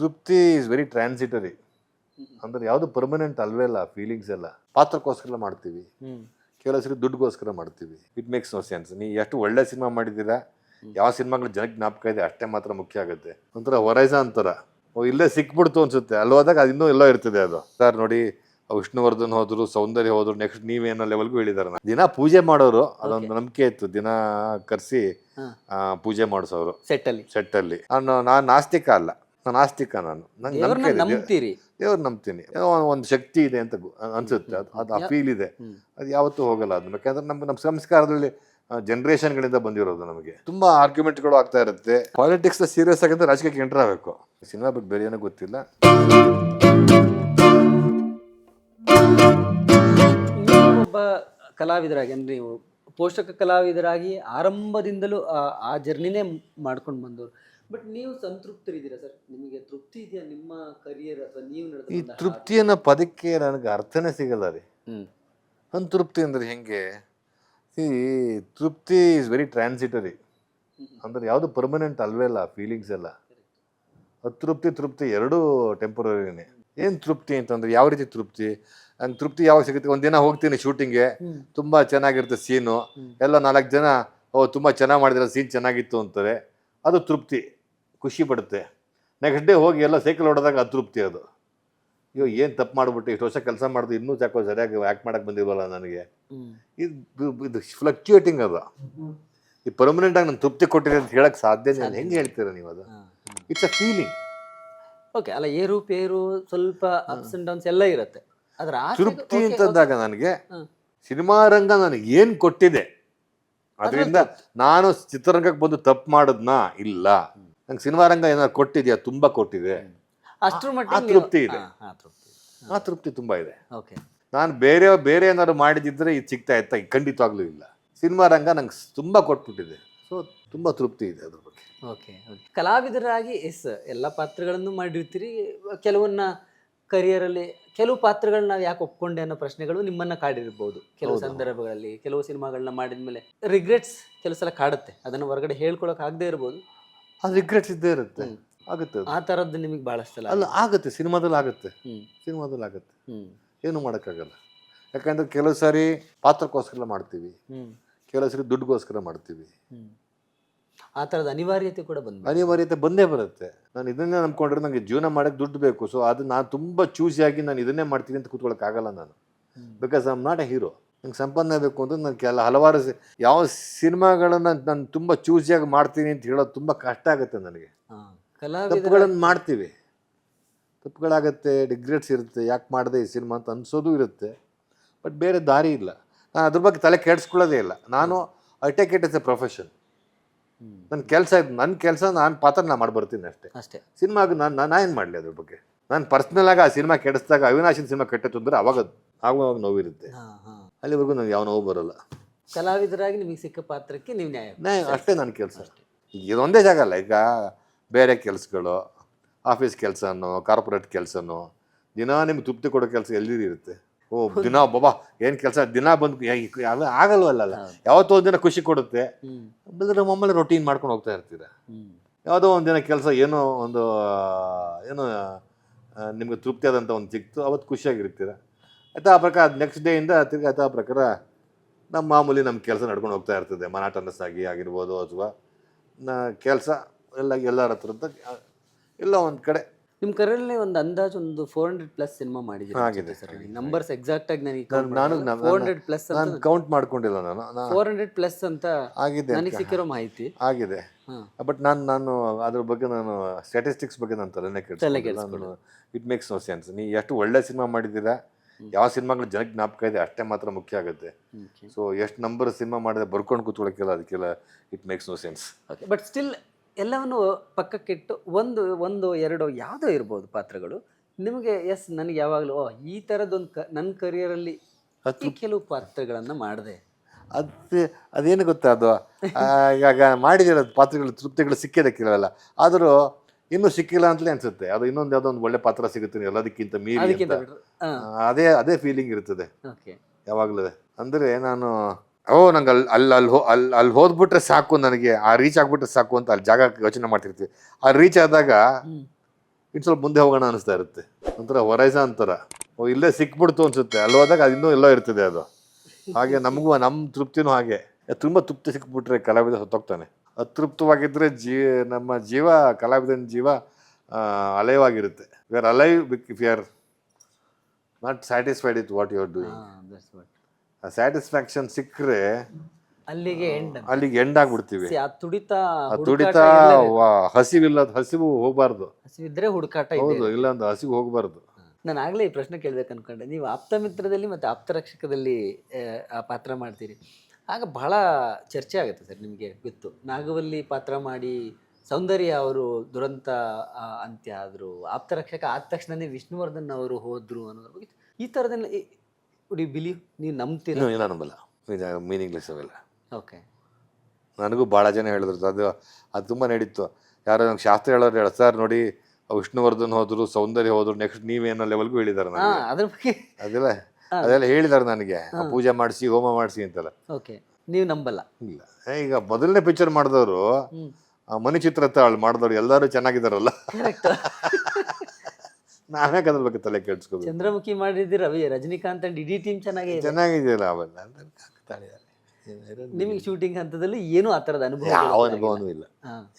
ತೃಪ್ತಿ is very transitory ಅಂದ್ರೆ ಯಾವುದು ಪರ್ಮನೆಂಟ್ ಅಲ್ವೇ ಅಲ್ಲ ಫೀಲಿಂಗ್ಸ್ ಎಲ್ಲ. ಪಾತ್ರಕ್ಕೋಸ್ಕರ ಮಾಡ್ತೀವಿ. ಕೆಲವು ಸರಿ ದುಡ್ಡುಗೋಸ್ಕರ ಮಾಡ್ತೀವಿ. ಇಟ್ ಮೇಕ್ಸ್ ನೋ ಸೆನ್ಸ್ ನೀ ಎಷ್ಟು ಒಳ್ಳೆ ಸಿನಿಮಾ ಮಾಡಿದ್ದೀರಾ? ಯಾವ ಸಿನಿಮಾಗಳು ಜನಕ್ಕೆ ಜ್ಞಾಪಕ ಇದೆ ಅಷ್ಟೇ ಮಾತ್ರ ಮುಖ್ಯ ಆಗುತ್ತೆ. ಒಂಥರ ಹೊರೈಸ ಅಂತಾರ ಇಲ್ಲೇ ಸಿಕ್ಬಿಡ್ತು ಅನ್ಸುತ್ತೆ. ಅಲ್ಲಿ ಹೋದಾಗ ಅದು ಇನ್ನೂ ಎಲ್ಲೋ ಇರ್ತದೆ ಅದು. ಸರ್ ನೋಡಿ ವಿಷ್ಣುವರ್ಧನ್ ಹೋದ್ರು ಸೌಂದರ್ಯ ಹೋದ್ರು ನೆಕ್ಸ್ಟ್ ನೀವೇನೋ ಲೆವೆಲ್ಗೂ ಹೇಳಿದಾರ ದಿನ ಪೂಜೆ ಮಾಡೋರು ಅದೊಂದು ನಂಬಿಕೆ ಇತ್ತು. ದಿನ ಕರೆಸಿ. ಪೂಜೆ ಮಾಡಿಸೋರು. ಸೆಟ್ ಅಲ್ಲಿ. ಸೆಟ್ಟಲ್ಲಿ ಅಲ್ಲಿ. ನಾನು ನಾಸ್ತಿಕ ಅಲ್ಲ. ನಾನು ಆಸ್ತಿಕ ನಾನು. ನಂಗೆ ನಂಬಿಕೆ ನಂಬ್ತೀರಿ. ದೇವ್ರು ನಂಬ್ತೀನಿ. ಏನೋ ಒಂದು ಶಕ್ತಿ ಇದೆ ಅಂತ ಅನ್ಸುತ್ತೆ. ಅದು ಅದು ಆ ಫೀಲ್ ಇದೆ. ಅದು ಯಾವತ್ತೂ ಹೋಗಲ್ಲ ಅದು. ಯಾಕಂದ್ರೆ ನಮ್ಗೆ ನಮ್ಮ ಸಂಸ್ಕಾರದಲ್ಲಿ ಜನರೇಷನ್ಗಳಿಂದ ಬಂದಿರೋದು ನಮಗೆ. ತುಂಬಾ ಆರ್ಗ್ಯುಮೆಂಟ್ಗಳು ಆಗ್ತಾ ಇರುತ್ತೆ. ಪಾಲಿಟಿಕ್ಸ್ ಸೀರಿಯಸ್ ಆಗಿದ್ರೆ ರಾಜಕೀಯಕ್ಕೆ ಎಂಟರ್ ಆಗಬೇಕು. ಸಿನಿಮಾ ಬಿಟ್ಟು ಬೇರೆ ಏನೂ ಗೊತ್ತಿಲ್ಲ. ನೀವು ಒಬ್ಬ ಕಲಾವಿದರಾಗಿ ಅಂದ್ರೆ ನೀವು ಪೋಷಕ ಕಲಾವಿದರಾಗಿ ಆರಂಭದಿಂದಲೂ ಆ- ಆ ಜರ್ನಿನೇ ಮಾಡ್ಕೊಂಡು ಬಂದವರು. ಬಟ್ ನೀವು ಸಂತೃಪ್ತರಿದ್ದೀರಾ ಸರ್? ನಿಮಗೆ ತೃಪ್ತಿ ಇದೆಯಾ ನಿಮ್ಮ ಕರಿಯರ್ ಅಥವಾ ನೀವು ಈ ತೃಪ್ತಿಯನ್ನ ತೃಪ್ತಿ ಅನ್ನೋ ಪದಕ್ಕೆ ನನಗೆ ಅರ್ಥನೇ ಸಿಗಲ್ಲ ರೀ. ಹ್ಮ್. ಅಂತೃಪ್ತಿ ಅಂದ್ರೆ ಹೆಂಗೆ? ಈ ತೃಪ್ತಿ ಇಸ್ ವೆರಿ ಟ್ರಾನ್ಸಿಟರಿ ಅಂದ್ರೆ ಯಾವುದು ಪರ್ಮನೆಂಟ್ ಅಲ್ವೇ ಅಲ್ಲ ಫೀಲಿಂಗ್ಸ್ ಎಲ್ಲ. ಅತೃಪ್ತಿ ತೃಪ್ತಿ ಎರಡೂ ಟೆಂಪರರಿನೇ ಏನು ತೃಪ್ತಿ ಅಂತಂದ್ರೆ ಯಾವ ರೀತಿ ತೃಪ್ತಿ? ನಂಗೆ ತೃಪ್ತಿ ಯಾವಾಗ ಸಿಗುತ್ತೆ? ಒಂದಿನ ಹೋಗ್ತೀನಿ ಶೂಟಿಂಗ್ಗೆ. ತುಂಬ ಚೆನ್ನಾಗಿರುತ್ತೆ ಸೀನು ಎಲ್ಲ ನಾಲ್ಕು ಜನ ಓ ತುಂಬ ಚೆನ್ನಾಗಿ ಮಾಡಿದ್ರೆ ಸೀನ್ ಚೆನ್ನಾಗಿತ್ತು ಅಂತಾರೆ. ಅದು ತೃಪ್ತಿ. ಖುಷಿ ಪಡುತ್ತೆ. ನೆಕ್ಸ್ಟ್ ಡೇ ಹೋಗಿ ಎಲ್ಲ ಸೈಕಲ್ ಹೊಡೆದಾಗ ಅತೃಪ್ತಿ ಅದು. ಅಯ್ಯೋ ಏನು ತಪ್ಪು ಮಾಡಿಬಿಟ್ಟು ಇಷ್ಟು ವರ್ಷ ಕೆಲಸ ಮಾಡಿದ್ರು ಇನ್ನೂ ಸಾಕೋ ಸರಿಯಾಗಿ ಆ್ಯಕ್ಟ್ ಮಾಡಕ್ಕೆ ಬಂದಿಲ್ವಲ್ಲ ನನಗೆ? ಇದು ಇದು ಫ್ಲಕ್ಚುಯೇಟಿಂಗ್ ಅದು. ಈ ಪರ್ಮನೆಂಟ್ ಆಗಿ ನಾನು ತೃಪ್ತಿ ಕೊಟ್ಟಿದೆ ಅಂತ ಹೇಳಕ್ ಸಾಧ್ಯನೇ ಇಲ್ಲ. ಹೆಂಗೆ ಹೇಳ್ತೀರಾ ನೀವು ಅದು. ಇಟ್ಸ್ ಅ ಫೀಲಿಂಗ್ ಓಕೆ ಅಲ್ಲ ಏರು ಪೇರು ಸ್ವಲ್ಪ ಅಪ್ಸ್ ಅಂಡ್ ಡೌನ್ಸ್ ಎಲ್ಲ ಇರುತ್ತೆ. ಅದರ ತೃಪ್ತಿ ಅಂತಂದಾಗ ನನಗೆ. ಸಿನಿಮಾ ರಂಗ ನನಗೆ ಏನು ಕೊಟ್ಟಿದೆ? ಅದರಿಂದ ನಾನು ಚಿತ್ರರಂಗಕ್ಕೆ ಬಂದು ತಪ್ಪು ಮಾಡೋದ್ನಾ ಇಲ್ಲ. ನಂಗೆ ಸಿನಿಮಾ ರಂಗ ಏನಾದ್ರು ಕೊಟ್ಟಿದ್ಯಾ? ತುಂಬಾ ಕೊಟ್ಟಿದೆ. ಅಷ್ಟು ಆ ಮಟ್ಟಿಗೆ ತೃಪ್ತಿ ಇದೆ. ಆ ತೃಪ್ತಿ ತುಂಬಾ ಇದೆ. ಓಕೆ. ನಾನು ಬೇರೆ ಬೇರೆ ಏನಾದ್ರು ಮಾಡಿದಿದ್ರೆ ಇದು ಸಿಗ್ತಾ ಇತ್ತ? ಖಂಡಿತವಾಗ್ಲೂ ಇಲ್ಲ. ಸಿನಿಮಾ ರಂಗ ನಂಗೆ ತುಂಬಾ ಕೊಟ್ಬಿಟ್ಟಿದೆ. ಸೊ ತುಂಬಾ ತೃಪ್ತಿ ಇದೆ ಅದ್ರ ಬಗ್ಗೆ. Okay okay. ಕಲಾವಿದರಾಗಿ ಎಸ್ ಎಲ್ಲ ಪಾತ್ರಗಳನ್ನು ಮಾಡಿರ್ತೀರಿ. ಕೆಲವನ್ನ ಕರಿಯರಲ್ಲಿ ಕೆಲವು ಪಾತ್ರಗಳನ್ನ ನಾವು ಯಾಕೆ ಒಪ್ಕೊಂಡೆ ಅನ್ನೋ ಪ್ರಶ್ನೆಗಳು ನಿಮ್ಮನ್ನ ಕಾಡಿರ್ಬೋದು. ಕೆಲವು ಸಂದರ್ಭಗಳಲ್ಲಿ ಕೆಲವು ಸಿನಿಮಾಗಳನ್ನ ಮಾಡಿದ್ಮೇಲೆ ರಿಗ್ರೆಟ್ಸ್ ಕೆಲಸ ಸಲ ಕಾಡುತ್ತೆ. ಅದನ್ನು ಹೊರಗಡೆ ಹೇಳ್ಕೊಳಕ್ ಆಗದೆ ಇರ್ಬೋದು. ಅದು ರಿಗ್ರೆಟ್ಸ್ ಇದ್ದೇ ಇರುತ್ತೆ. ಆಗುತ್ತೆ ಅದು. ಆ ಥರದ್ದು ನಿಮಗೆ ಭಾಳಷ್ಟು ಸಲ ಅಲ್ಲ ಆಗುತ್ತೆ. ಸಿನಿಮಾದಲ್ಲಿ ಆಗುತ್ತೆ. ಹ್ಮ್. ಸಿನಿಮಾದಲ್ಲಿ ಆಗುತ್ತೆ. ಹ್ಞೂ ಏನು ಮಾಡೋಕ್ಕಾಗಲ್ಲ. ಯಾಕಂದ್ರೆ ಕೆಲವು ಸಾರಿ ಪಾತ್ರಕ್ಕೋಸ್ಕರ ಮಾಡ್ತೀವಿ. ಕೆಲವು ಸಾರಿ ದುಡ್ಡುಗೋಸ್ಕರ ಮಾಡ್ತೀವಿ. ಆ ಥರದ ಅನಿವಾರ್ಯತೆ ಕೂಡ ಬಂದ್ಬಿಟ್ಟು ಅನಿವಾರ್ಯತೆ ಬಂದೇ ಬರುತ್ತೆ. ನಾನು ಇದನ್ನೇ ನಂಬ್ಕೊಂಡ್ರೆ ನನಗೆ ಜೀವನ ಮಾಡೋಕ್ಕೆ ದುಡ್ಡು ಬೇಕು. ಸೊ ಅದು ನಾನು ತುಂಬ ಚೂಸಿಯಾಗಿ ನಾನು ಇದನ್ನೇ ಮಾಡ್ತೀನಿ ಅಂತ ಕೂತ್ಕೊಳ್ಳೋಕ್ಕಾಗಲ್ಲ ನಾನು. Because I am not a hero ನಂಗೆ ಸಂಪನ್ನ ಬೇಕು ಅಂತ ನಾನು ಕೆಲ ಹಲವಾರು ಯಾವ ಸಿನಿಮಾಗಳನ್ನು ನಾನು ತುಂಬ ಚೂಸಿಯಾಗಿ ಮಾಡ್ತೀನಿ ಅಂತ ಹೇಳೋದು ತುಂಬ ಕಷ್ಟ ಆಗುತ್ತೆ ನನಗೆ. ತಪ್ಪುಗಳನ್ನ ಮಾಡ್ತೀವಿ. ತಪ್ಪುಗಳಾಗತ್ತೆ ಡಿಗ್ರೇಟ್ಸ್ ಇರುತ್ತೆ ಯಾಕೆ ಮಾಡಿದೆ ಈ ಸಿನಿಮಾ ಅಂತ ಅನ್ಸೋದು ಇರುತ್ತೆ. ಬಟ್ ಬೇರೆ ದಾರಿ ಇಲ್ಲ. ನಾನು ಅದ್ರ ಬಗ್ಗೆ ತಲೆ ಕೆಡಿಸ್ಕೊಳ್ಳೋದೇ ಇಲ್ಲ. ನಾನು I take it as a profession. ನನ್ನ ಕೆಲಸ ಇದು ನನ್ನ ಕೆಲಸ ನಾನು ಪಾತ್ರ ನಾನು ಮಾಡ್ಬರ್ತೀನಿ ಅಷ್ಟೇ. ಅಷ್ಟೇ. ಸಿನಿಮಾಗ ನಾನು ನಾನು ಏನು ಮಾಡಲಿ ಅದ್ರ ಬಗ್ಗೆ? ನಾನು ಪರ್ಸ್ನಲ್ ಆಗಿ ಆ ಸಿನಿಮಾ ಕೆಡಿಸಿದಾಗ ಅವಿನಾಶಿನ ಸಿನಿಮಾ ಕೆಟ್ಟಿತ್ತು ಅಂದರೆ ಅವಾಗ ಆಗುವಾಗ ನೋವಿರುತ್ತೆ. ಅಲ್ಲಿವರೆಗೂ ನನಗೆ ಯಾವ ನೋವು ಬರೋಲ್ಲ. ಕಲಾವಿದರಾಗಿ ನಿಮಗೆ ಸಿಕ್ಕ ಪಾತ್ರಕ್ಕೆ ನೀವು ನ್ಯಾಯ ನ್ಯಾಯ ಅಷ್ಟೇ ನನ್ನ ಕೆಲಸ ಇದೊಂದೇ ಜಾಗ ಅಲ್ಲ ಈಗ ಬೇರೆ ಕೆಲಸಗಳು ಆಫೀಸ್ ಕೆಲಸನೋ ಕಾರ್ಪೊರೇಟ್ ಕೆಲಸನೋ ದಿನ ನಿಮ್ಗೆ ತೃಪ್ತಿ ಕೊಡೋ ಕೆಲಸ ಎಲ್ಲಿ ಇರುತ್ತೆ? ಓ ದಿನ ಬಾಬಾ ಏನು ಕೆಲಸ? ದಿನ ಬಂದು ಆಗಲ್ವಲ್ಲ ಅಲ್ಲ ಯಾವತ್ತೋ ಒಂದು ದಿನ ಖುಷಿ ಕೊಡುತ್ತೆ. ಬಂದರೆ ನಮ್ಮ ಮಾಮೂಲಿ ರೊಟೀನ್ ಮಾಡ್ಕೊಂಡು ಹೋಗ್ತಾ ಇರ್ತೀರ? ಯಾವುದೋ ಒಂದು ದಿನ ಕೆಲಸ ಏನೋ ಒಂದು ಏನೋ ನಿಮ್ಗೆ ತೃಪ್ತಿ ಆದಂಥ ಒಂದು ಸಿಕ್ತು ಅವತ್ತು ಖುಷಿಯಾಗಿರ್ತೀರ? ಆಯ್ತಾ ಆ ಪ್ರಕಾರ ನೆಕ್ಸ್ಟ್ ಡೇಯಿಂದ ತಿರ್ಗಿ ಆಯ್ತಾ ಆ ಪ್ರಕಾರ ನಮ್ಮ ಮಾಮೂಲಿ ನಮ್ಮ ಕೆಲಸ ನಡ್ಕೊಂಡು ಹೋಗ್ತಾ ಇರ್ತದೆ. ಮನಾಟನಸ್ ಆಗಿ ಆಗಿರ್ಬೋದು ಅಥವಾ ನ ಕೆಲಸ ಎಲ್ಲ ಎಲ್ಲರ ಹತ್ರದ ಎಲ್ಲ ಒಂದು ಕಡೆ. ನಿಮ್ಮ ಕರೆಯಲ್ಲಿ ಒಂದು ಅಂದಾಜು ಒಂದು ಫೋರ್ ಹಂಡ್ರೆಡ್ ಪ್ಲಸ್ ಸಿನಿಮಾ ಆಗಿದೆ, ಮಾಡಿದ್ದೀರಿ ಸರ್? ಆಗಿದೆ. ನಂಬರ್ಸ್ ಎಕ್ಸಾಕ್ಟ್ ಆಗಿ ನನಗೆ ನಾನು- ನಾನು- ನಾನು- ಫೋರ್ ಹಂಡ್ರೆಡ್ ಪ್ಲಸ್ ನಾನು ಕೌಂಟ್ ಮಾಡ್ಕೊಂಡಿಲ್ಲ ನಾನು. ನಾ- ಫೋರ್ ಹಂಡ್ರೆಡ್ ಪ್ಲಸ್ ಅಂತ ಆಗಿದೆ ನನಗೆ ಸಿಕ್ಕಿರೋ ಮಾಹಿತಿ. ಆಗಿದೆ. ಹಾ. ಬಟ್ ನಾನು ನಾನು ಅದ್ರ ಬಗ್ಗೆ ನಾನು ಸ್ಟ್ಯಾಟಿಸ್ಟಿಕ್ಸ್ ಬಗ್ಗೆ ನಾನು ತಲೆನೇ ತಲೆ ಕೆಡಿಸ್ಕೊಂಡಿಲ್ಲ ನಾನು ಇಟ್ ಮೇಕ್ಸ್ ನೋ ಸೆನ್ಸ್ ನೀವು ಎಷ್ಟು ಒಳ್ಳೆ ಸಿನಿಮಾ ಮಾಡಿದ್ದೀರಾ? ಯಾವ ಸಿನಿಮಾಗಳು ಜನಕ್ಕೆ ಜ್ಞಾಪಕ ಇದೆ ಅಷ್ಟೇ ಮಾತ್ರ ಮುಖ್ಯ ಆಗುತ್ತೆ. ಸೊ ಎಷ್ಟು ನಂಬರ್ ಸಿನಿಮಾ ಮಾಡಿದ್ರೆ ಬರ್ಕೊಂಡು ಕೂತ್ಕೊಳಕ್ಕಿಲ್ಲ ಅದಕ್ಕೆಲ್ಲ it makes no sense okay but still ಎಲ್ಲವನ್ನು ಪಕ್ಕಕ್ಕಿಟ್ಟು ಒಂದು ಒಂದು ಎರಡು ಯಾವುದೋ ಇರ್ಬೋದು ಪಾತ್ರಗಳು. ನಿಮಗೆ ಎಸ್ ನನಗೆ ಯಾವಾಗಲೂ ಓ ಈ ಥರದೊಂದು ಕ ನನ್ನ ಕರಿಯರಲ್ಲಿ ಅತಿ ಕೆಲವು ಪಾತ್ರಗಳನ್ನು ಮಾಡಿದೆ. ಅದು ಅದೇನು ಗೊತ್ತಾ ಅದು? ಈಗ ಮಾಡಿದಿರೋ ಪಾತ್ರಗಳು ತೃಪ್ತಿಗಳು ಸಿಕ್ಕಿದಕ್ಕಿರಲ್ಲ. ಆದರೂ ಇನ್ನೂ ಸಿಕ್ಕಿಲ್ಲ ಅಂತಲೇ ಅನ್ಸುತ್ತೆ. ಅದು ಇನ್ನೊಂದು ಯಾವುದೋ ಒಂದು ಒಳ್ಳೆ ಪಾತ್ರ ಸಿಗುತ್ತೆ ಎಲ್ಲದಕ್ಕಿಂತ ಮೀರಿ ಅಂತ. ಅದೇ ಅದೇ ಫೀಲಿಂಗ್ ಇರ್ತದೆ. ಯಾವಾಗ್ಲೂ. ಅಂದರೆ ನಾನು ಓ ನಂಗೆ ಅಲ್ಲಿ ಅಲ್ಲಿ ಅಲ್ಲಿ ಹೋ ಅಲ್ಲಿ ಅಲ್ಲಿ ಹೋದ್ಬಿಟ್ರೆ ಸಾಕು ನನಗೆ. ಆ ರೀಚ್ ಆಗ್ಬಿಟ್ರೆ ಸಾಕು ಅಂತ ಅಲ್ಲಿ ಜಾಗ ಯೋಚನೆ ಮಾಡ್ತಿರ್ತೀವಿ. ಆ ರೀಚ್ ಆದಾಗ. ಇನ್ನು ಸ್ವಲ್ಪ ಮುಂದೆ ಹೋಗೋಣ ಅನಿಸ್ತಾ ಇರುತ್ತೆ. ಒಂಥರ ಹೊರೈಸ ಅಂತಾರ ಓ ಇಲ್ಲೇ ಸಿಕ್ಬಿಡ್ತು ಅನ್ಸುತ್ತೆ. ಅಲ್ಲಿ ಹೋದಾಗ ಅದು ಇನ್ನೂ ಎಲ್ಲೋ ಇರ್ತದೆ ಅದು. ಹಾಗೆ ನಮಗೂ ನಮ್ಮ ತೃಪ್ತಿನೂ ಹಾಗೆ. ತುಂಬ ತೃಪ್ತಿ ಸಿಕ್ಬಿಟ್ರೆ ಕಲಾವಿದ ಸತ್ತೋಗ್ತಾನೆ. ಅತೃಪ್ತವಾಗಿದ್ದರೆ ಜೀ ನಮ್ಮ ಜೀವ ಕಲಾವಿದನ ಜೀವ ಅಲೈವ್ ಆಗಿರುತ್ತೆ we are alive if you are not satisfied with what you are doing. ಆ ಸ್ಯಾಟಿಸ್ಫ್ಯಾಕ್ಷನ್ ಸಿಕ್ಕರೆ ಅಲ್ಲಿಗೆ ಎಂಡ್ ಅಲ್ಲಿಗೆ ಎಂಡ್ ಆಗ್ಬಿಡ್ತೀವಿ. ಆ ತುಡಿತ ಆ ತುಡಿತ ಹಸಿವಿಲ್ಲದ ಹಸಿವು ಹೋಗಬಾರ್ದು. ಹಸಿವಿದ್ರೆ ಹುಡುಕಾಟ ಹೌದು ಇಲ್ಲ ಅಂದ್ರೆ ಹಸಿವು ಹೋಗಬಾರ್ದು. ನಾನು ಆಗ್ಲೇ ಈ ಪ್ರಶ್ನೆ ಕೇಳ್ಬೇಕು ಅನ್ಕೊಂಡೆ ನೀವು ಆಪ್ತ ಮಿತ್ರದಲ್ಲಿ ಮತ್ತೆ ಆಪ್ತ ರಕ್ಷಕದಲ್ಲಿ ಆ, ಆ ಪಾತ್ರ ಮಾಡ್ತೀರಿ. ಆಗ ಬಹಳ ಚರ್ಚೆ ಆಗುತ್ತೆ ಸರ್ ನಿಮಗೆ ಗೊತ್ತು. ನಾಗವಲ್ಲಿ ಪಾತ್ರ ಮಾಡಿ ಸೌಂದರ್ಯ ಅವರು ದುರಂತ ಅಂತ್ಯ ಆದರು ಆಪ್ತರಕ್ಷಕ ಆದ ತಕ್ಷಣನೇ ವಿಷ್ಣುವರ್ಧನ್ ಅವರು ಹೋದ್ರು ಅನ್ನೋದ್ರ ಬಗ್ಗೆ ಈ ಥರದನ್ನ ಡಿ ಬಿಲೀವ್ ನೀವು ನಂಬ್ತೀರ? ಇಲ್ಲ ನಂಬಲ್ಲ. ಮೀನಿಂಗ್ಲೆಸ್ ಅವೆಲ್ಲ. ಓಕೆ. ನನಗೂ ಭಾಳ ಜನ ಹೇಳಿದ್ರು ಅದು ಅದು ತುಂಬ ನಡೀತು. ಯಾರೋ ನಂಗೆ ಶಾಸ್ತ್ರ ಹೇಳೋರು ಹೇಳ ಸರ್ ನೋಡಿ ವಿಷ್ಣುವರ್ಧನ್ ಹೋದ್ರು ಸೌಂದರ್ಯ ಹೋದ್ರು ನೆಕ್ಸ್ಟ್ ನೀವೇನೋ ಲೆವೆಲ್ಗೂ ಹೇಳಿದ್ದಾರೆ ಹಾ ನನಗೆ. ಅದ್ರ ಬಗ್ಗೆ ಅದೆಲ್ಲ. ಅದೆಲ್ಲ ಹೇಳಿದಾರೆ ನನಗೆ. ಪೂಜೆ ಮಾಡಿಸಿ ಹೋಮ ಮಾಡಿಸಿ ಅಂತೆಲ್ಲ. ಓಕೆ. ನೀವು ನಂಬಲ್ಲ? ಇಲ್ಲ. ಈಗ ಮೊದಲನೇ ಪಿಕ್ಚರ್ ಮಾಡಿದವರು ಮನಿ ಚಿತ್ರತಾಳ್ ಮಾಡಿದವ್ರು ಎಲ್ಲರೂ ಚೆನ್ನಾಗಿದ್ದಾರಲ್ಲ ನಾವೇ ಅದ್ರ ಬಗ್ಗೆ ತಲೆ ಕೆಡ್ಸ್ಕೋಬೇಕು. ಚಂದ್ರಮುಖಿ ಮಾಡಿದ್ದೀರ ರವಿ ರಜನಿಕಾಂತ್ ಅಂಡ್ ಇಡೀ ಟೀಮ್ ಚೆನ್ನಾಗಿ ಚೆನ್ನಾಗಿದೆಯಲ್ಲ ಅವೆಲ್ಲ. ನಿಮಗೆ ಶೂಟಿಂಗ್ ಹಂತದಲ್ಲಿ ಏನೂ ಆ ಥರದ ಅನುಭವ ಯಾವ ಅನುಭವನೂ ಇಲ್ಲ.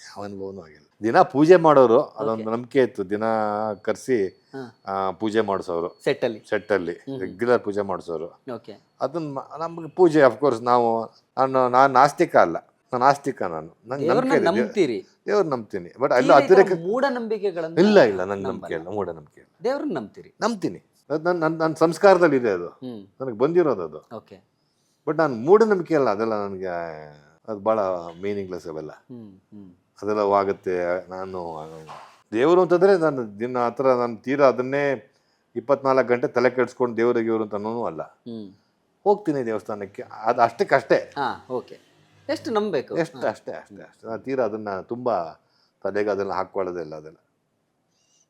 ಯಾವ ಅನುಭವನೂ ಆಗಿಲ್ಲ. ದಿನ ಪೂಜೆ ಮಾಡೋರು ಅದೊಂದು ನಂಬಿಕೆ ಇತ್ತು. ದಿನ ಕರೆಸಿ ಪೂಜೆ ಮಾಡಿಸೋರು. ಸೆಟ್ಟಲ್ಲಿ. ಸೆಟ್ಟಲ್ಲಿ. ರೆಗ್ಯುಲರ್ ಪೂಜೆ ಮಾಡಿಸೋರು. ಓಕೆ ಅದನ್ನ ನಮ್ಗೆ ಪೂಜೆ ಅಫ್ಕೋರ್ಸ್ ನಾವು ನಾನು ನಾನು ನಾಸ್ತಿಕ ಅಲ್ಲ. ನಾನು ಆಸ್ತಿಕ ನಾನು. ನಂಗೆ ನಂಬಿಕೆ ನಂಬ್ತೀರಿ. ದೇವ್ರು ನಂಬ್ತೀನಿ. ಬಟ್ ಅಲ್ಲ ಅತಿರೇಕ ಮೂಢನಂಬಿಕೆಗಳನ್ನ ಇಲ್ಲ ಇಲ್ಲ ನಂಗೆ ನಂಬಿಕೆ ಇಲ್ಲ. ಮೂಢನಂಬಿಕೆ ಇಲ್ಲ. ದೇವ್ರನ್ನ ನಂಬ್ತೀರಿ. ನಂಬ್ತೀನಿ. ಅದು ನನ್ನ ನನ್ನ ನನ್ನ ಸಂಸ್ಕಾರದಲ್ಲಿ ಇದೆ ಅದು. ನನಗೆ ಬಂದಿರೋದು ಅದು. ಓಕೆ ಬಟ್ ನಾನು ಮೂಢನಂಬಿಕೆ ಅಲ್ಲ ಅದೆಲ್ಲ ನನಗೆ ಅದು ಭಾಳ ಮೀನಿಂಗ್ಲೆಸ್ ಅವೆಲ್ಲ. ಅದೆಲ್ಲ ಆಗುತ್ತೆ ನಾನು ದೇವರು ಅಂತಂದರೆ ನಾನು ದಿನ ಆ ಥರ ನಾನು ತೀರಾ ಅದನ್ನೇ ಇಪ್ಪತ್ನಾಲ್ಕು ಗಂಟೆ ತಲೆ ಕೆಡಿಸ್ಕೊಂಡು ದೇವರಿಗೆ ಇವರು ಅಂತ ಅನ್ನೋನು ಅಲ್ಲ. ಹೋಗ್ತೀನಿ ದೇವಸ್ಥಾನಕ್ಕೆ ಅದು ಅಷ್ಟಕ್ಕಷ್ಟೇ ಹಾ ಓಕೆ. ಎಷ್ಟು ನಂಬಬೇಕು? ಎಷ್ಟು ಅಷ್ಟೇ ಅಷ್ಟೇ ಅಷ್ಟೇ. ನಾನು ತೀರಾ ಅದನ್ನು ತುಂಬ ತಲೆಗೆ ಅದನ್ನು ಹಾಕ್ಕೊಳ್ಳೋದಿಲ್ಲ ಅದೆಲ್ಲ.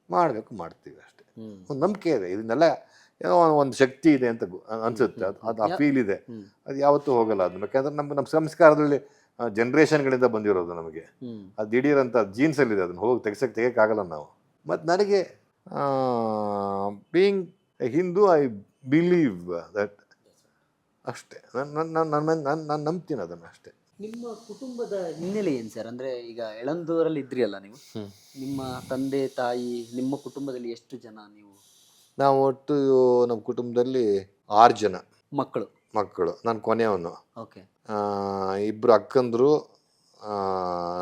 ಮಾಡಬೇಕು ಮಾಡ್ತೀವಿ ಅಷ್ಟೇ. ಒಂದು ನಂಬಿಕೆ ಇದೆ ಇದನ್ನೆಲ್ಲ ಏನೋ ಒಂದು ಶಕ್ತಿ ಇದೆ ಅಂತ ಅನ್ಸುತ್ತೆ. ಅದು ಅದು ಆ ಫೀಲ್ ಇದೆ. ಅದು ಯಾವತ್ತೂ ಹೋಗಲ್ಲ ಅದನ್ನ. ಯಾಕಂದ್ರೆ ನಮ್ಮ ನಮ್ಮ ಸಂಸ್ಕಾರದಲ್ಲಿ ಜನ್ರೇಷನ್ಗಳಿಂದ ಬಂದಿರೋದು ನಮಗೆ. ಆ ದಿಢೀರಂತ ಜೀನ್ಸ್ ಅಲ್ಲಿ ಇದೆ ಅದನ್ನು ಹೋಗಿ ತೆಗ್ಸಕ್ಕೆ ತೆಗಿಯೋಕ್ಕಾಗಲ್ಲ ನಾವು. ಮತ್ತು ನನಗೆ being a Hindu I believe that ಅಷ್ಟೇ. ನನ್ನ ನನ್ನ ನನ್ನ ನಾನು ನಾನು ನಂಬ್ತೀನಿ ಅದನ್ನು ಅಷ್ಟೇ. ನಿಮ್ಮ ಕುಟುಂಬದ ಹಿನ್ನೆಲೆ ಏನು ಸರ್? ಅಂದ್ರೆ ಈಗ ಎಳಂದೂರಲ್ಲಿ ಇದ್ರಿ ಅಲ್ಲ ನೀವು ನಿಮ್ಮ ತಂದೆ ತಾಯಿ ನಿಮ್ಮ ಕುಟುಂಬದಲ್ಲಿ ಎಷ್ಟು ಜನ ನೀವು? ನಾವು ಒಟ್ಟು ನಮ್ಮ ಕುಟುಂಬದಲ್ಲಿ ಆರು ಜನ. ಮಕ್ಕಳು. ಮಕ್ಕಳು ನಾನು ಕೊನೆಯವನು. ಓಕೆ. ಇಬ್ಬರು ಇಬ್ರು ಅಕ್ಕಂದ್ರು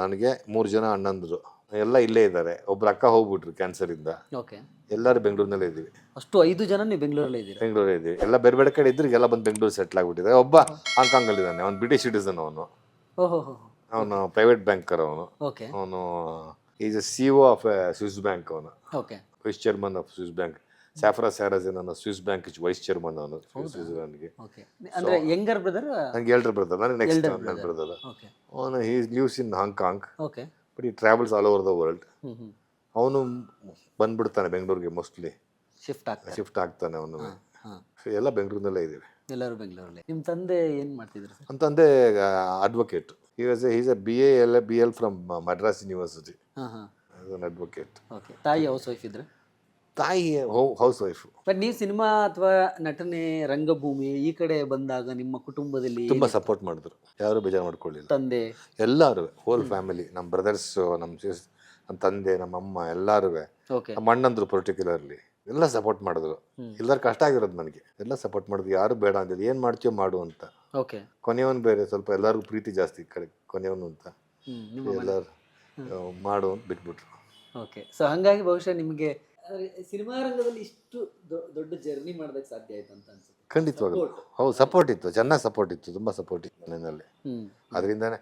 ನನಗೆ ಮೂರು ಜನ ಅಣ್ಣಂದ್ರು. ಎಲ್ಲ ಇಲ್ಲೇ ಇದ್ದಾರೆ. ಒಬ್ರು ಅಕ್ಕ ಹೋಗ್ಬಿಟ್ರು ಕ್ಯಾನ್ಸರಿಂದ ಓಕೆ. ಎಲ್ಲರೂ ಬೆಂಗಳೂರಿನಲ್ಲೇ ಇದ್ದೀವಿ. ಅಷ್ಟು ಐದು ಜನ ನೀವು ಬೆಂಗಳೂರಲ್ಲೇ ಇದ್ದೀವಿ ಬೆಂಗಳೂರೇ ಇದ್ದೀವಿ. ಎಲ್ಲ ಬೇರೆ ಬೇರೆ ಕಡೆ ಇದ್ರೆ ಎಲ್ಲ ಬಂದು ಬೆಂಗಳೂರು ಸೆಟ್ಲ್ ಆಗ್ಬಿಟ್ಟಿದ್ದಾರೆ. ಒಬ್ಬ ಹಾಂಗ್ಕಾಂಗಲ್ಲಿದ್ದಾನೆ ಅವ್ನು ಬ್ರಿಟಿಷ್ ಸಿಟಿಸನ್ ಅವನು. ಓಹೋ ಅವನು ಪ್ರೈವೇಟ್ ಬ್ಯಾಂಕರ್ ಅವನು. ಓಕೆ. ಅವನು is a C O of Swiss bank ಅವನು. Okay. Vice chairman of Swiss bank Safra Sarasin ಅನ್ನೋ ಸ್ವಿಸ್ ಬ್ಯಾಂಕ್ ವೈಸ್ ಚೇರ್ಮನ್ ಅವನು ಸ್ವಿಟ್ಜರ್ಲ್ಯಾಂಡ್ಗೆ ಓಕೆ ಅಂದ್ರೆ ಯಂಗರ್ ಬ್ರದರ್ ನಂಗೆ ಎಲ್ಡರ್ ಬ್ರದರ್ ನನಗೆ ನೆಕ್ಸ್ಟ್ ನನ್ನ ಬ್ರದರ್ ಓಕೆ ಅವನು he lives in Hong Kong okay but he travels all over the world ಅವನು ಬಂದ್ಬಿಡ್ತಾನೆ ಬೆಂಗಳೂರಿಗೆ ಮೋಸ್ಟ್ಲಿ ಶಿಫ್ಟ್ ಆಗ್ತಾನೆ. ಶಿಫ್ಟ್ ಆಗ್ತಾನೆ ಅವನು. ಎಲ್ಲ ಬೆಂಗಳೂರಿನಲ್ಲೇ ಇದ್ದೀವಿ. ಎಲ್ಲರೂ ಬೆಂಗಳೂರಲ್ಲಿ. ನಿಮ್ಮ ತಂದೆ ಏನು ಮಾಡ್ತಿದ್ರು ಸರ್? ಅಂತಂದೆ advocate he was is a B A L B L from Madras university an advocate okay ತಾಯಿ ಹೌಸ್ ವೈಫ್ ಇದ್ರೆ? ತಾಯಿ ಹೌಸ್ ವೈಫ್ ಬಟ್ ನೀವು ಸಿನಿಮಾ ಅಥವಾ ನಟನೆ ರಂಗಭೂಮಿ ಈ ಕಡೆ ಬಂದಾಗ ನಿಮ್ಮ ಕುಟುಂಬದಲ್ಲಿ ತುಂಬ ಸಪೋರ್ಟ್ ಮಾಡಿದ್ರು. ಯಾರು ಬೇಜಾರು ಮಾಡ್ಕೊಳ್ಳಿಲ್ಲ. ತಂದೆ. ಎಲ್ಲರೂ ಹೋಲ್ ಫ್ಯಾಮಿಲಿ ನಮ್ಮ ಬ್ರದರ್ಸ್ ನಮ್ಮ ಸಿಸ್ ನಮ್ಮ ತಂದೆ ನಮ್ಮ ಅಮ್ಮ ಎಲ್ಲರೂ ನಮ್ಮ ಅಣ್ಣಂದ್ರು ಪರ್ಟಿಕ್ಯುಲರ್ಲಿ ಎಲ್ಲ ಸಪೋರ್ಟ್ ಮಾಡಿದ್ರು. ಎಲ್ಲರೂ ಕಷ್ಟ ಆಗಿರೋದು ನನಗೆ. ಎಲ್ಲ ಸಪೋರ್ಟ್ ಮಾಡಿದ್ರು. ಯಾರು ಬೇಡ ಅಂದಿದ್ರು ಏನು ಮಾಡ್ತೀವೋ ಮಾಡು ಅಂತ. ಓಕೆ ಕೊನೆಯವನು ಬೇರೆ ಸ್ವಲ್ಪ ಎಲ್ಲರಿಗೂ ಪ್ರೀತಿ ಜಾಸ್ತಿ ಕಡೆ ಕೊನೆಯವನು ಅಂತ. ಎಲ್ಲರೂ ಮಾಡು ಅಂತ ಬಿಟ್ಬಿಟ್ರು. ಓಕೆ ಸೊ ಹಂಗಾಗಿ ಬಹುಶಃ ನಿಮಗೆ ಸಿನಿಮಾ ರಂಗದಲ್ಲಿ ಇಷ್ಟು ದೊಡ್ಡ ಜರ್ನಿ ಮಾಡೋದಕ್ಕೆ ಸಾಧ್ಯ ಆಯ್ತು ಅಂತ ಅನ್ಸುತ್ತೆ. ಖಂಡಿತವಾಗ್ಲು. ಹೌದು ಸಪೋರ್ಟ್ ಇತ್ತು. ಚೆನ್ನಾಗಿ ಸಪೋರ್ಟ್ ಇತ್ತು. ತುಂಬಾ ಸಪೋರ್ಟ್ ಇತ್ತು ನನ್ನಲ್ಲಿ ಅದರಿಂದನೇ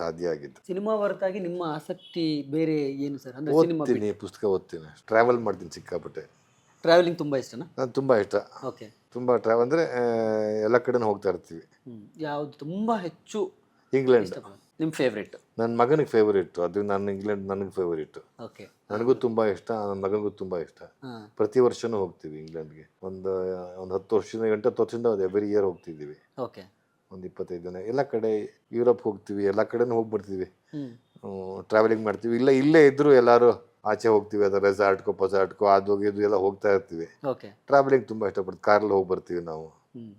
ಸಾಧ್ಯ ಆಗಿತ್ತು ಸಿನಿಮಾ ಹೊರತಾಗಿ ನಿಮ್ಮ ಆಸಕ್ತಿ ಬೇರೆ ಏನು ಸರ್? ಅಂದ್ರೆ ಸಿನಿಮಾ ಓದ್ತೀನಿ ಪುಸ್ತಕ ಓದ್ತೀನಿ. ಟ್ರಾವೆಲ್ ಮಾಡ್ತೀನಿ ಸಿಕ್ಕಾಪಟ್ಟೆ. ಟ್ರಾವೆಲಿಂಗ್ ತುಂಬಾ ಇಷ್ಟನಾ? ನಾನು ತುಂಬ ಇಷ್ಟ. ಓಕೆ ತುಂಬಾ ಟ್ರಾವೆಲ್ ಅಂದರೆ ಎಲ್ಲ ಕಡೆನೂ ಹೋಗ್ತಾ ಇರ್ತೀವಿ. ಯಾವ್ದು ತುಂಬಾ ಹೆಚ್ಚು ಇಂಗ್ಲೆಂಡ್ ನಿಮ್ಮ ಫೇವ್ರೇಟ್ ನನ್ನ ಮಗನಿಗೆ ಫೇವರೇಟ್ ಅದು ನನ್ನ ಇಂಗ್ಲೆಂಡ್ ನನಗೆ ಫೇವರೇಟ್ ಓಕೆ ನನಗೂ ತುಂಬಾ ಇಷ್ಟ ನನ್ನ ಮಗನಿಗೂ ತುಂಬಾ ಇಷ್ಟ. ಪ್ರತಿ ವರ್ಷನೂ ಹೋಗ್ತೀವಿ ಇಂಗ್ಲೆಂಡ್ಗೆ ಒಂದು ಒಂದು ಹತ್ತು ವರ್ಷದ ಗಂಟೆ ಹತ್ತು ವರ್ಷದಿಂದ ಎವ್ರಿ ಇಯರ್ ಹೋಗ್ತಿದ್ದೀವಿ. ಓಕೆ ಒಂದು ಇಪ್ಪತ್ತೈದು ದಿನ. ಎಲ್ಲ ಕಡೆ ಯುರೋಪ್ ಹೋಗ್ತೀವಿ ಎಲ್ಲ ಕಡೆನೂ ಹೋಗ್ಬಿಡ್ತೀವಿ. ಬರ್ತೀವಿ ಟ್ರಾವೆಲಿಂಗ್ ಮಾಡ್ತೀವಿ. ಇಲ್ಲ ಇಲ್ಲೇ ಇದ್ದರೂ ಎಲ್ಲರೂ ಆಚೆ ಹೋಗ್ತೀವಿ ಅದು ರೆಸಾರ್ಟ್ಕೋ ಪೊಸಾರ್ಟ್ಕೋ ಅದು ಇದು ಎಲ್ಲ ಹೋಗ್ತಾ ಇರ್ತೀವಿ. ಓಕೆ ಟ್ರಾವೆಲಿಂಗ್ ತುಂಬ ಇಷ್ಟಪಡ್ತೀವಿ. ಕಾರಲ್ಲಿ ಹೋಗಿ ಬರ್ತೀವಿ ನಾವು.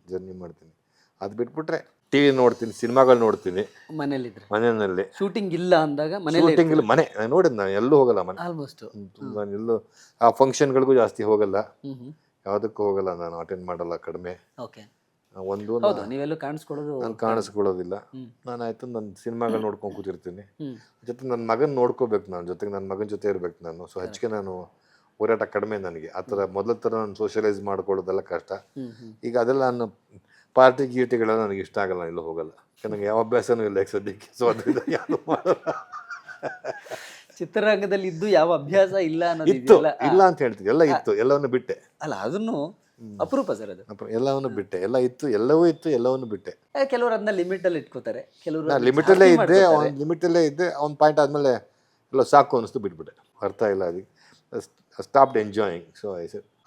ಜರ್ನಿ ಮಾಡ್ತೀನಿ. ಅದು ಬಿಟ್ಬಿಟ್ರೆ ಟಿ ವಿ ನೋಡ್ತೀನಿ ಸಿನಿಮಾಗಳು ನೋಡ್ತೀನಿ. ಮನೇಲಿದ್ರೆ ಮನೆಯಲ್ಲಿ. ಶೂಟಿಂಗ್ ಇಲ್ಲ ಅಂದಾಗ ಮನೇಲಿ ಶೂಟಿಂಗ್ ಇಲ್ಲ ಮನೆ ನಾನು ನೋಡಿದ್ ನಾನು ಎಲ್ಲೂ ಹೋಗಲ್ಲ ಮನೆ. ಆಲ್ಮೋಸ್ಟ್ ನಾನು ಎಲ್ಲೂ ಆ ಫಂಕ್ಷನ್ಗಳಿಗೂ ಜಾಸ್ತಿ ಹೋಗಲ್ಲ. ಯಾವುದಕ್ಕೂ ಹೋಗಲ್ಲ ನಾನು ಅಟೆಂಡ್ ಮಾಡಲ್ಲ ಕಡಿಮೆ. ಓಕೆ ಒಂದು ಹೌದು ನೀವೆಲ್ಲೂ ಕಾಣಿಸ್ಕೊಳ್ಳೋದು ನಾನು ಕಾಣಿಸ್ಕೊಳ್ಳೋದಿಲ್ಲ. ನಾನು ಆಯ್ತು ನನ್ನ ಸಿನಿಮಾಗಳು ನೋಡ್ಕೊಂಡು ಕೂತಿರ್ತೀನಿ. ಜೊತೆ ನನ್ನ ಮಗನ ನೋಡ್ಕೋಬೇಕು ನಾನು ಜೊತೆಗೆ ನನ್ನ ಮಗನ ಜೊತೆ ಇರ್ಬೇಕು ನಾನು. ಸೊ ಹೆಚ್ಚಿಗೆ ನಾನು ಹೋರಾಟ ಕಡಿಮೆ ನನಗೆ. ಆ ಥರ ಮೊದಲ ಥರ ನಾನು ಸೋಷಿಯಲೈಸ್ ಮಾಡ್ಕೊಳ್ಳೋದೆಲ್ಲ ಕಷ್ಟ. ಈಗ ಅದೆಲ್ಲ ನಾನು ಪಾರ್ಟಿ ಗೀಟಿಗಳೆಲ್ಲ ನನಗೆ ಇಷ್ಟ ಆಗಲ್ಲ ಎಲ್ಲೂ ಹೋಗಲ್ಲ. ನನಗೆ ಯಾವ ಅಭ್ಯಾಸನೂ ಇಲ್ಲ ಈಗ ಸದ್ಯಕ್ಕೆ. ಸೊ ಅದರಿಂದ ಯಾರು ಮಾಡಲ್ಲ. ಚಿತ್ರರಂಗದಲ್ಲಿ ಇದ್ದು ಯಾವ ಅಭ್ಯಾಸ ಇಲ್ಲ ಅನ್ನೋದು ಇತ್ತು. ಇದೆಯಲ್ಲ? ಇಲ್ಲ ಅಂತ ಹೇಳ್ತೀವಿ ಎಲ್ಲ ಇತ್ತು. ಎಲ್ಲವನ್ನು ಬಿಟ್ಟೆ. ಅಲ್ಲ ಅದನ್ನು ಅಪರೂಪ ಸರ್ ಅದು. ಅಪ್ಪ ಎಲ್ಲವನ್ನು ಬಿಟ್ಟೆ. ಎಲ್ಲ ಇತ್ತು. ಎಲ್ಲವೂ ಇತ್ತು. ಎಲ್ಲವನ್ನು ಬಿಟ್ಟೆ. ಕೆಲವರು ಅದನ್ನ ಲಿಮಿಟ್ ಅಲ್ಲಿ ಇಟ್ಕೋತಾರೆ. ಕೆಲವರು ನಾನು ಲಿಮಿಟಲ್ಲೇ ಇದ್ದೆ. ಅವ್ನ ಲಿಮಿಟಲ್ಲೇ ಇದ್ದೆ. ಅವ್ನ ಪಾಯಿಂಟ್ ಆದಮೇಲೆ ಎಲ್ಲ ಸಾಕು ಅನಿಸ್ತು ಬಿಟ್ಬಿಟ್ಟೆ. ಅರ್ಥ ಇಲ್ಲ ಅದಕ್ಕೆ. ಸ್ಟಾಪ್ಡ್ ಎಂಜಾಯಿಂಗ್ ಸೊ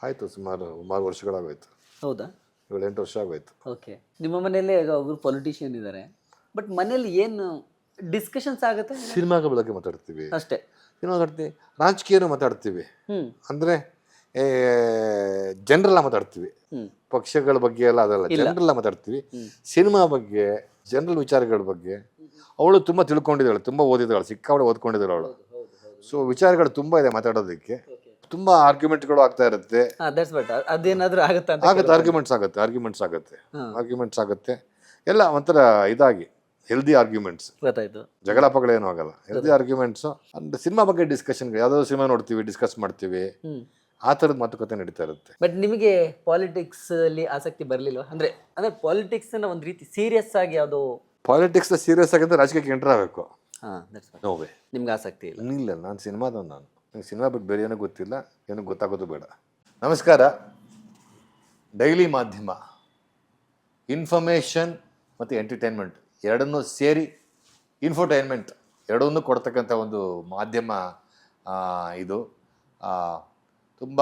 ಆಯಿತು ಸುಮಾರು ಸುಮಾರು ವರ್ಷಗಳಾಗೋಯ್ತು. ಹೌದಾ? ಏಳು ಎಂಟು ವರ್ಷ ಆಗೋಯ್ತು. ಓಕೆ ನಿಮ್ಮ ಮನೆಯಲ್ಲೇ ಒಬ್ಬರು ಪೊಲಿಟಿಷಿಯನ್ ಇದ್ದಾರೆ ಬಟ್ ಮನೇಲಿ ಏನು ಡಿಸ್ಕಷನ್ಸ್ ಆಗುತ್ತೆ? ಸಿನಿಮಾಗಳ ಬಗ್ಗೆ ಮಾತಾಡ್ತೀವಿ. ಅಷ್ಟೇ. ಸಿನಿಮಾ ಮಾತಾಡ್ತೀವಿ ರಾಜಕೀಯನೂ ಮಾತಾಡ್ತೀವಿ. ಅಂದರೆ ಜನರೆಲ್ಲ ಮಾತಾಡ್ತೀವಿ. ಪಕ್ಷಗಳ ಬಗ್ಗೆ ಎಲ್ಲ ಅದಲ್ಲ ಜನರೆಲ್ಲ ಮಾತಾಡ್ತೀವಿ. ಸಿನಿಮಾ ಬಗ್ಗೆ ಜನರಲ್ ವಿಚಾರಗಳ ಬಗ್ಗೆ ಅವಳು ತುಂಬ ತಿಳ್ಕೊಂಡಿದ್ದಾಳೆ ತುಂಬ ಓದಿದ್ದಾಳೆ ಸಿಕ್ಕಾವಳೆ ಓದ್ಕೊಂಡಿದ್ದಾಳೆ ಅವಳು. ಸೊ ವಿಚಾರಗಳು ತುಂಬ ಇದೆ ಮಾತಾಡೋದಕ್ಕೆ. ತುಂಬ ಆರ್ಗ್ಯುಮೆಂಟ್ಗಳು ಆಗ್ತಾ ಇರುತ್ತೆ. ದಟ್ಸ್ ಬಟ್ ಅದೇನಾದ್ರೂ ಆಗುತ್ತಾ ಅಂತ ಆಗುತ್ತೆ ಆರ್ಗ್ಯುಮೆಂಟ್ಸ್ ಆಗುತ್ತೆ ಆರ್ಗ್ಯುಮೆಂಟ್ಸ್ ಆಗುತ್ತೆ. ಆರ್ಗ್ಯುಮೆಂಟ್ಸ್ ಆಗುತ್ತೆ. ಎಲ್ಲ ಒಂಥರ ಇದಾಗಿ ಹೆಲ್ದಿ ಆರ್ಗ್ಯುಮೆಂಟ್ಸ್ ಗೊತ್ತಾಯ್ತು. ಜಗಳ ಪಗಳ ಏನೂ ಆಗಲ್ಲ. ಹೆಲ್ದಿ ಆರ್ಗ್ಯುಮೆಂಟ್ಸ್ ಅಂದ್ರೆ ಸಿನಿಮಾ ಬಗ್ಗೆ ಡಿಸ್ಕಷನ್ ಯಾವ್ದಾದ್ರು ಸಿನಿಮಾ ನೋಡ್ತೀವಿ ಡಿಸ್ಕಸ್ ಮಾಡ್ತೀವಿ. ಆ ಥರದ ಮಾತುಕತೆ ನಡೀತಾ ಇರುತ್ತೆ. ಬಟ್ ನಿಮಗೆ ಪಾಲಿಟಿಕ್ಸ್ ಅಲ್ಲಿ ಆಸಕ್ತಿ ಬರಲಿಲ್ಲ ಅಂದ್ರೆ ಅಂದ್ರೆ ಪಾಲಿಟಿಕ್ಸ್ನ ಒಂದು ರೀತಿ ಸೀರಿಯಸ್ ಆಗಿ ಯಾವುದು ಪಾಲಿಟಿಕ್ಸ್ ಸೀರಿಯಸ್ ಆಗಿದ್ರೆ ರಾಜಕೀಯಕ್ಕೆ ಎಂಟರ್ ಆಗಬೇಕು. ಹಾ ನಿಮ್ಗೆ ಆಸಕ್ತಿ ಇಲ್ಲ. ಇಲ್ಲ ನಾನು ಸಿನಿಮಾದವ್ ನಾನು. ನಂಗೆ ಸಿನಿಮಾ ಬಿಟ್ಟು ಬೇರೆ ಏನೂ ಗೊತ್ತಿಲ್ಲ, ಏನೂ ಗೊತ್ತಾಗೋದು ಬೇಡ. ನಮಸ್ಕಾರ. ಡೈಲಿ ಮಾಧ್ಯಮ, ಇನ್ಫಾರ್ಮೇಷನ್ ಮತ್ತು ಎಂಟರ್ಟೈನ್ಮೆಂಟ್ ಎರಡನ್ನೂ ಸೇರಿ ಇನ್ಫೋಟೈನ್ಮೆಂಟ್ ಎರಡನ್ನೂ ಕೊಡ್ತಕ್ಕಂಥ ಒಂದು ಮಾಧ್ಯಮ ಇದು. ತುಂಬ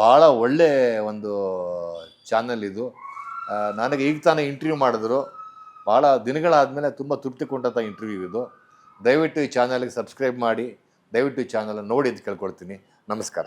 ಭಾಳ ಒಳ್ಳೆ ಒಂದು ಚಾನಲ್ ಇದು. ನನಗೆ ಈಗ ತಾನೇ ಇಂಟರ್ವ್ಯೂ ಮಾಡಿದ್ರು. ಭಾಳ ದಿನಗಳಾದಮೇಲೆ ತುಂಬ ತೃಪ್ತಿ ಕೊಂಡಂಥ ಇಂಟರ್ವ್ಯೂ ಇದು. ದಯವಿಟ್ಟು ಈ ಚಾನಲ್ಗೆ ಸಬ್ಸ್ಕ್ರೈಬ್ ಮಾಡಿ ದಯವಿಟ್ಟು ಈ ಚಾನಲ್ ನೋಡಿ ಅಂತ ಕೇಳ್ಕೊಳ್ತೀನಿ ನಮಸ್ಕಾರ.